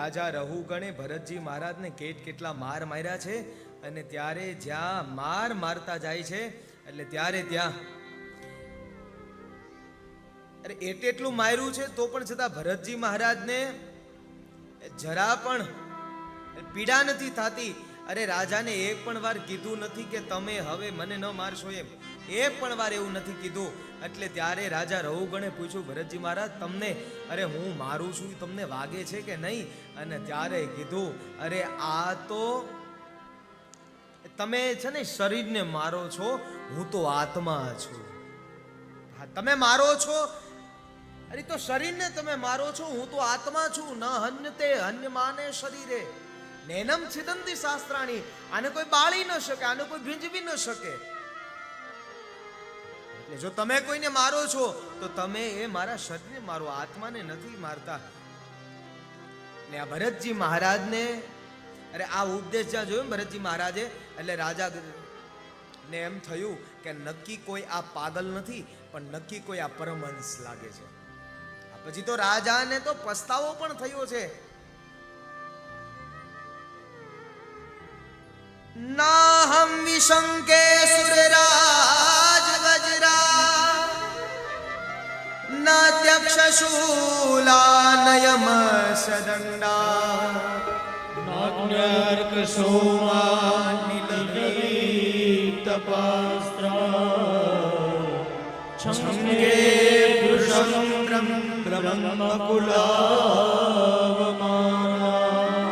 રાજા રહુગણે ભરતજી મહારાજને કેટ કેટલા માર માર્યા છે અને ત્યારે જ્યાં માર મારતા જાય છે, એટલે ત્યારે ત્યાં અરે એટ એટલું માર્યું છે, તો પણ છતાં ભરતજી મહારાજને જરા પણ પીડા નથી થતી. અરે રાજાને એક પણ વાર કીધું નથી કે તમે હવે મને ન મારશો એમ. એક પણ વાર એવું નથી કીધું. એટલે ત્યારે રાજા રહુગણે પૂછ્યું, ભરતજી મહારાજ, તમને, અરે હું મારું છું, તમને વાગે છે કે નહીં? અને ત્યારે કીધું, અરે આ તો તમે છે ને શરીરને મારો છો, હું તો આત્મા છું. હા, તમે મારો છો? અરે તો શરીરને તમે મારો છો, હું તો આત્મા છું. ન હન્યતે માને શરીરે. નેનમ છિદંતી શાસ્ત્રાણી. આને કોઈ બાળી ન શકે, આને કોઈ ભીંજવી ન શકે. એટલે જો તમે કોઈને મારો છો, તો તમે એ મારા શરીરને, મારો આત્માને નથી મારતા. એટલે આ ભરતજી મહારાજને, અરે આ ઉપદેશ જ્યાં જોયું ભરતજી મહારાજે, એટલે રાજા ને એમ થયું કે નક્કી કોઈ આ પાગલ નથી, પણ નક્કી કોઈ આ પરમહંસ લાગે છે. પછી તો રાજાને તો પસ્તાવો પણ થયો છે. નાહમ વિશંકે નાત્યક્ષશૂલાનયમ સદંડા છંગે પુરુષમ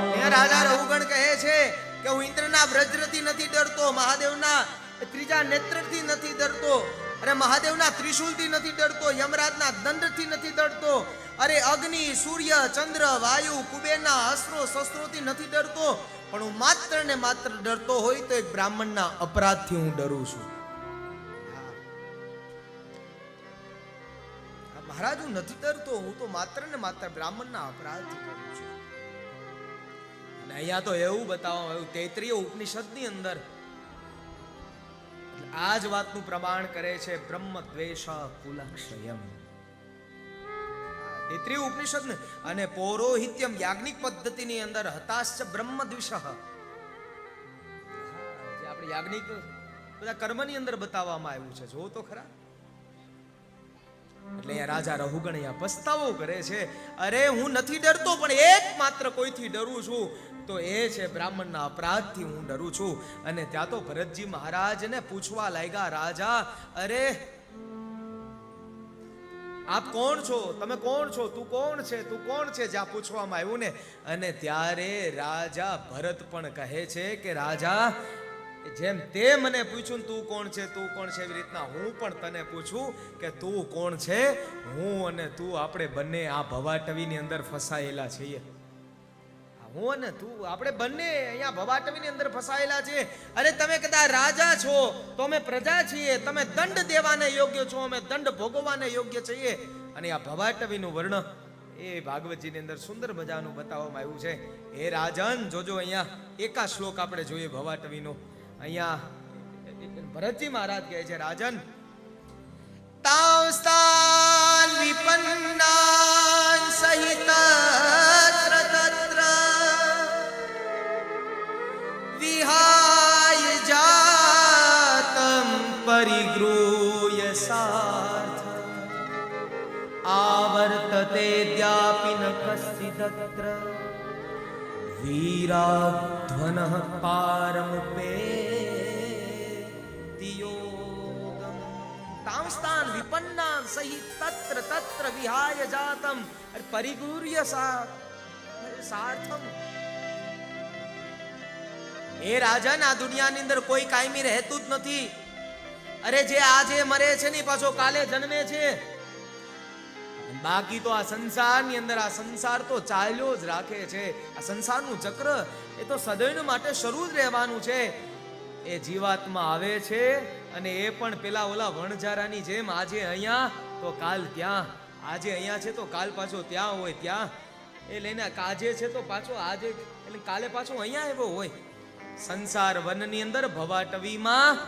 અહીંયા રાજા રઘુગણ કહે છે કે હું ઇન્દ્રના વ્રજથી નથી ડરતો મહાદેવના ત્રીજા નેત્રથી નથી ડરતો અરે મહાદેવના ત્રિશુલથી નથી ડરતો, યમરાજના દંડથી નથી ડરતો. અરે અગ્નિ, સૂર્ય, ચંદ્ર, વાયુ, કુબેરના અસ્ત્રો, શસ્ત્રોથી નથી ડરતો. પણ હું માત્ર ને માત્ર ડરતો હોય તો એક બ્રાહ્મણના અપરાધથી હું ડરું છું. મહારાજ હું નથી ડરતો, હું તો માત્ર ને માત્ર બ્રાહ્મણના અપરાધથી ડરું છું. અને અહીંયા તો એવું બતાવવામાં આવ્યું, તૈત્રીય ઉપનિષદની અંદર આ જ વાતનું પ્રમાણ કરે છે બ્રહ્મ દ્વેષ કુલક્ષયમ. તૈત્રીય ઉપનિષદ અને પૌરોહિત્યમ યાજ્ઞિક પદ્ધતિની અંદર હતાશ્ચ બ્રહ્મ દ્વિષ આપણે યાજ્ઞિક બધા કર્મની અંદર બતાવવામાં આવ્યું છે. જો તો ખરા. એટલે રાજા રહુગણ અહીંયા પસ્તાવો કરે છે. અરે, હું નથી ડરતો, પણ એક માત્ર કોઈથી ડરું છું તો એ છે બ્રાહ્મણના અપરાધથી હું ડરું છું. અને ત્યાં તો ભરતજી મહારાજને પૂછવા લાગ્યા, રાજા, અરે, આપ કોણ છો? તમે કોણ છો? તું કોણ છે? તું કોણ છે? જ્યાં પૂછવામાં આવ્યું ને. અને ત્યારે રાજા ભરત પણ કહે છે કે, રાજા જેમ તે મને પૂછ્યું તું કોણ છે, તું કોણ છે એવી રીતના હું પણ તને પૂછું કે તું કોણ છે? હું અને તું આપણે બંને આ ભવાટવીની અંદર ફસાયેલા છીએ. હું અને તું આપણે બંને અહીંયા ભવાટવીની અંદર ફસાયેલા છીએ. અરે તમે કદાચ રાજા છો, તો અમે પ્રજા છીએ. તમે દંડ દેવાને યોગ્ય છો, અમે દંડ ભોગવવાને યોગ્ય છીએ. અને આ ભવાટવીનું વર્ણ એ ભાગવતજીની અંદર સુંદર મજાનું બતાવવામાં આવ્યું છે. હે રાજન, જોજો અહીંયા એકા શ્લોક આપણે જોઈએ ભવાટવીનો. અહીંયા ભરતજી મહારાજ કહે છે, રાજન તાવસ્તાન વિપન્નાન સહિત તત્ર વિહાય જાતમ પરિગૃહ્ય સાર્થ. આવર્તતે દ્યાપિ ન કશ્ચિદત્ર. વીરાધ્વન પારમુપે યોગમ તાંસ્તાન વિપન્ના સહિત તત્ર તત્ર વિહાય જાતમ પરિગુર્ય સા સાર્થમ એ રાજન આ દુનિયાની અંદર કોઈ કાયમી રહેતું જ નથી અરે જે આજે મરે છે ને પાછો કાલે જન્મે છે બાકી તો આ સંસારની અંદર આ સંસાર તો ચાલ્યો જ રાખે છે આ સંસારનું ચક્ર એ તો સદૈવ માટે શરૂ જ રહેવાનું છે એ જીવાત્મા આવે છે અને એ પણ પેલા ઓલા વણઝારાની જેમ આજે અહીંયા તો કાલ ત્યાં. આજે અહીંયા છે તો કાલ પાછો ત્યાં હોય ત્યાં. એ લઈને કાજે છે તો પાછો આજે, એટલે કાલે પાછો અહીંયા આવ્યો હોય. સંસાર વનની અંદર ભવાટવીમાં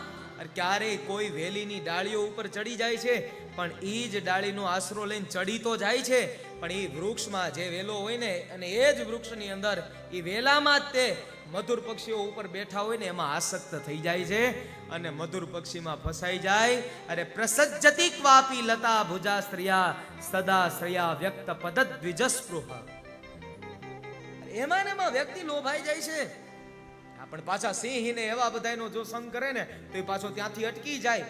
ક્યારેય કોઈ વેલીની ડાળીઓ ઉપર ચડી જાય છે, પણ એ જ ડાળીનો આશરો લઈને ચડી તો જાય છે. પણ એ વૃક્ષમાં જે વેલો હોય ને, અને એ જ વૃક્ષની અંદર એ વેલામાં જ તે મધુર પક્ષીઓ ઉપર બેઠા હોય ને, એમાં આસક્ત થઈ જાય છે અને મધુર પક્ષીમાં ફસાઈ જાય. અરે પ્રસજ્જતિ ક્વાપી લતા ભુજા સ્ત્રિયા, સદા શ્રયા વ્યક્ત પદ દ્વિજસ્પૃહ એમાં ને એમાં વ્યક્તિ લોભાઈ જાય છે. પણ પાછા સિંહ ને એવા બધાનો જો સંગ કરે ને, તો એ પાછો ત્યાંથી અટકી જાય.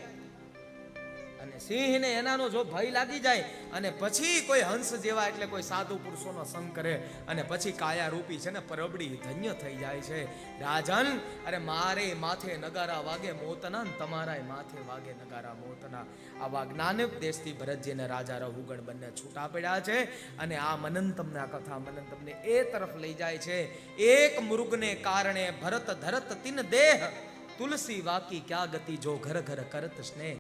અને સિંહ ને એનાનો જો ભય લાગી જાય અને પછી કોઈ હંસ જેવા એટલે કોઈ સાધુ પુરુષોનો સંગ કરે અને પછી કાયા રૂપી છે ને પરબડી ધન્ય થઈ જાય છે. રાજન, અરે મારે માથે નગારા વાગે મોતના ને તમારાય માથે વાગે નગારા મોતના. આવા જ્ઞાનોપદેશથી ભરતજીને રાજા રઘુગણ બંને છૂટા પડ્યા છે અને આ મનન તમને આ કથા મનન તમને એ તરફ લઈ જાય છે. એક મૃગને કારણે ભરત ધરત તિન દેહ, તુલસી વાકી ક્યાં ગતિ જો ઘર ઘર કરત સ્નેહ.